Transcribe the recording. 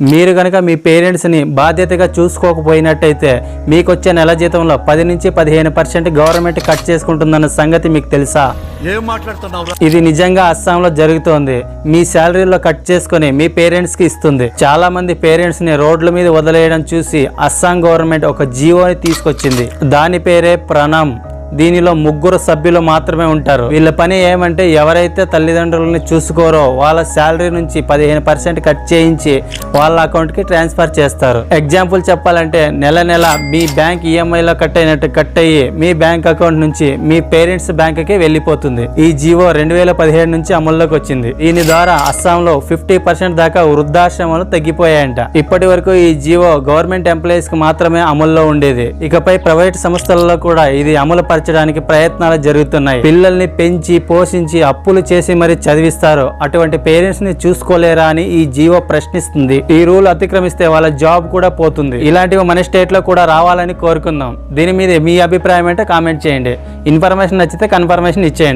మీరు కనుక మీ పేరెంట్స్ని బాధ్యతగా చూసుకోకపోయినట్టయితే మీకు వచ్చే నెల జీతంలో పది నుంచి పదిహేను పర్సెంట్ గవర్నమెంట్ కట్ చేసుకుంటుందన్న సంగతి మీకు తెలుసా? ఏం మాట్లాడుతున్నావు ఇది నిజంగా అస్సాంలో జరుగుతోంది. మీ శాలరీలో కట్ చేసుకొని మీ పేరెంట్స్కి ఇస్తుంది. చాలా మంది పేరెంట్స్ని రోడ్ల మీద వదిలేయడం చూసి అస్సాం గవర్నమెంట్ ఒక జీవోని తీసుకొచ్చింది. దాని పేరే ప్రణమ్. దీనిలో ముగ్గురు సభ్యులు మాత్రమే ఉంటారు. వీళ్ళ పని ఏమంటే ఎవరైతే తల్లిదండ్రులని చూసుకోరో వాళ్ళ శాలరీ నుంచి పదిహేను పర్సెంట్ కట్ చేయించి వాళ్ళ అకౌంట్కి ట్రాన్స్ఫర్ చేస్తారు. ఎగ్జాంపుల్ చెప్పాలంటే నెల నెల మీ బ్యాంక్ ఈఎంఐలో కట్ అయినట్టు కట్ అయ్యి మీ బ్యాంక్ అకౌంట్ నుంచి మీ పేరెంట్స్ బ్యాంక్కి వెళ్ళిపోతుంది. ఈ జివో రెండు వేల పదిహేడు నుంచి అమల్లోకి వచ్చింది. దీని ద్వారా అస్సాంలో ఫిఫ్టీ పర్సెంట్ దాకా వృద్ధాశ్రమాలు తగ్గిపోయాయంట. ఇప్పటి వరకు ఈ జీవో గవర్నమెంట్ ఎంప్లాయీస్కి మాత్రమే అమల్లో ఉండేది. ఇకపై ప్రైవేట్ సంస్థలలో కూడా ఇది అమలు పరచడానికి ప్రయత్నాలు జరుగుతున్నాయి. పిల్లల్ని పెంచి పోషించి అప్పులు చేసి మరి చదివిస్తారు. అటువంటి పేరెంట్స్ని చూసుకోలేరా అని ఈ జీవో ప్రశ్నిస్తుంది. ఈ రూల్ అతిక్రమిస్తే వాళ్ళ జాబ్ కూడా పోతుంది. ఇలాంటివి మన స్టేట్లో కూడా రావాలని కోరుకుందాం. దీని మీద మీ అభిప్రాయం ఏంటో కామెంట్ చేయండి. ఇన్ఫర్మేషన్ నచ్చితే కన్ఫర్మేషన్ ఇచ్చేయండి.